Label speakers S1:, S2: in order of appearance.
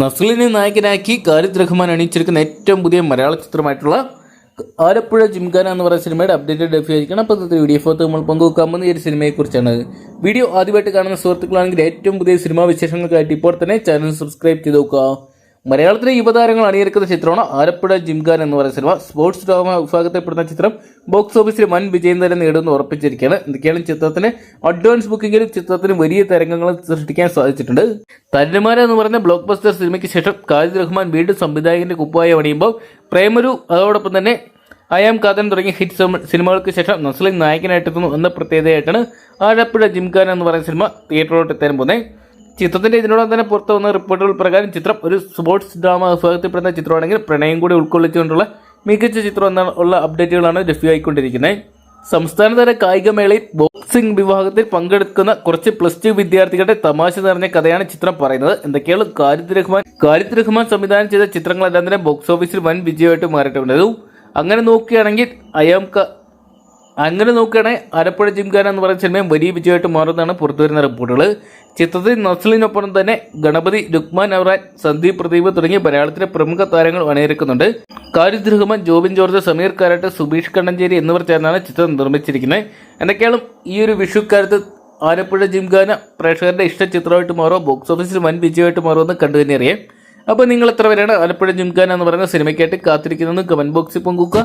S1: നസ്ലിനെ നായകനാക്കി ഖാലിദ് റഹ്മാൻ അണിയിച്ചിരിക്കുന്ന ഏറ്റവും പുതിയ മലയാള ചിത്രമായിട്ടുള്ള ആലപ്പുഴ ജിംഖാന എന്ന് പറയുന്ന സിനിമയുടെ അപ്ഡേറ്റഡ് ഡെഫി ആയിരിക്കണം. അപ്പോൾ ഇന്നത്തെ വീഡിയോ ഫോട്ടോ നമ്മൾ പങ്കുവെക്കാൻ പോകുന്ന ഈ ഒരു സിനിമയെക്കുറിച്ചാണ് വീഡിയോ ആദ്യമായിട്ട് കാണുന്ന സുഹൃത്തുക്കളാണെങ്കിൽ ഏറ്റവും പുതിയ സിനിമാ വിശേഷങ്ങൾക്കായിട്ട് ഇപ്പോൾ തന്നെ ചാനൽ സബ്സ്ക്രൈബ് ചെയ്ത് നോക്കുക. മലയാളത്തിലെ യുവതാരങ്ങൾ അണിയിറക്കുന്ന ചിത്രമാണ് ആലപ്പുഴ ജിംഗാൻ എന്ന് പറയുന്ന സിനിമ. സ്പോർട്സ് ഡ്രാമ വിഭാഗത്തിൽപ്പെടുന്ന ചിത്രം ബോക്സ് ഓഫീസിൽ വൻ വിജയം തന്നെ നേടുമെന്ന് ഉറപ്പിച്ചിരിക്കുകയാണ്. എന്തൊക്കെയാണ് ചിത്രത്തിന് അഡ്വാൻസ് ബുക്കിംഗിലും ചിത്രത്തിന് വലിയ തരംഗങ്ങൾ സൃഷ്ടിക്കാൻ സാധിച്ചിട്ടുണ്ട്. തരുമാര എന്ന് പറയുന്ന ബ്ലോക്ക് ബസ്റ്റർ സിനിമയ്ക്ക് ശേഷം ഖാലിദ് റഹ്മാൻ വീണ്ടും സംവിധായകന്റെ കുപ്പായി അണിയുമ്പോൾ പ്രേമരു അതോടൊപ്പം തന്നെ അയാം കാതൻ തുടങ്ങിയ ഹിറ്റ് സിനിമ- സിനിമകൾക്ക് ശേഷം നസ്ലിൻ നായകനായിട്ടെത്തുന്നു എന്ന പ്രത്യേകതയായിട്ടാണ് ആലപ്പുഴ ജിംഖാൻ എന്ന് പറയുന്ന സിനിമ തിയേറ്ററിലോട്ട് എത്താൻ പോകുന്നത്. ചിത്രത്തിന്റെ ഇതിനോടൊപ്പം തന്നെ പുറത്തു വന്ന റിപ്പോർട്ടുകൾ പ്രകാരം ചിത്രം ഒരു സ്പോർട്സ് ഡ്രാമ വിഭാഗത്തിൽപ്പെടുന്ന ചിത്രമാണെങ്കിൽ പ്രണയം കൂടി ഉൾക്കൊള്ളിച്ചുകൊണ്ടുള്ള മികച്ച ചിത്രം എന്ന ഉള്ള അപ്ഡേറ്റുകളാണ് ലഭ്യമായിക്കൊണ്ടിരിക്കുന്നത് സംസ്ഥാനതല കായികമേളയിൽ ബോക്സിംഗ് വിഭാഗത്തിൽ പങ്കെടുക്കുന്ന കുറച്ച് പ്ലസ് ടു വിദ്യാർത്ഥികളുടെ തമാശ നിറഞ്ഞ കഥയാണ് ചിത്രം പറയുന്നത്. എന്തൊക്കെയാണ് കാരിദ് റഹ്മാൻ കാരിദ് റഹ്മാൻ സംവിധാനം ചെയ്ത ചിത്രങ്ങളെല്ലാം തന്നെ ബോക്സ് ഓഫീസിൽ വൻ വിജയമായിട്ട് മാറിയിട്ടുണ്ടായിരുന്നു അങ്ങനെ നോക്കുകയാണെങ്കിൽ അയാം അങ്ങനെ നോക്കുകയാണെങ്കിൽ ആലപ്പുഴ ജിംഖാന എന്ന് പറയുന്ന സിനിമയും വലിയ വിജയമായിട്ട് മാറുന്നതാണ് പുറത്തുവരുന്ന റിപ്പോർട്ടുകൾ ചിത്രത്തിൽ നസ്ലിനൊപ്പം തന്നെ ഗണപതി രുക്മാൻ അവറാൻ സന്ദീപ് പ്രദീപ് തുടങ്ങിയ മലയാളത്തിലെ പ്രമുഖ താരങ്ങൾ അണിനിരക്കുന്നുണ്ട്. കാരിദ് റഹ്മാൻ ജോബിൻ ജോർജ് സമീർ കാരാട്ട് സുബീഷ് കണ്ണഞ്ചേരി എന്നിവർ ചേർന്നാണ് ചിത്രം നിർമ്മിച്ചിരിക്കുന്നത്. എന്തൊക്കെയാണ് ഈ ഒരു വിഷുക്കാലത്ത് ആലപ്പുഴ ജിംഖാന പ്രേക്ഷകരുടെ ഇഷ്ട ചിത്രമായിട്ട് മാറുമോ ബോക്സ് ഓഫീസിൽ വൻ വിജയമായിട്ട് മാറുമെന്ന് കണ്ടു തന്നെ അറിയാം. അപ്പോൾ നിങ്ങൾ എത്ര പേരാണ് ആലപ്പുഴ ജിംഖാന എന്ന് പറയുന്ന സിനിമയ്ക്കായിട്ട് കാത്തിരിക്കുന്നതെന്ന് കമന്റ് ബോക്സിൽ പങ്കുവെക്കുക.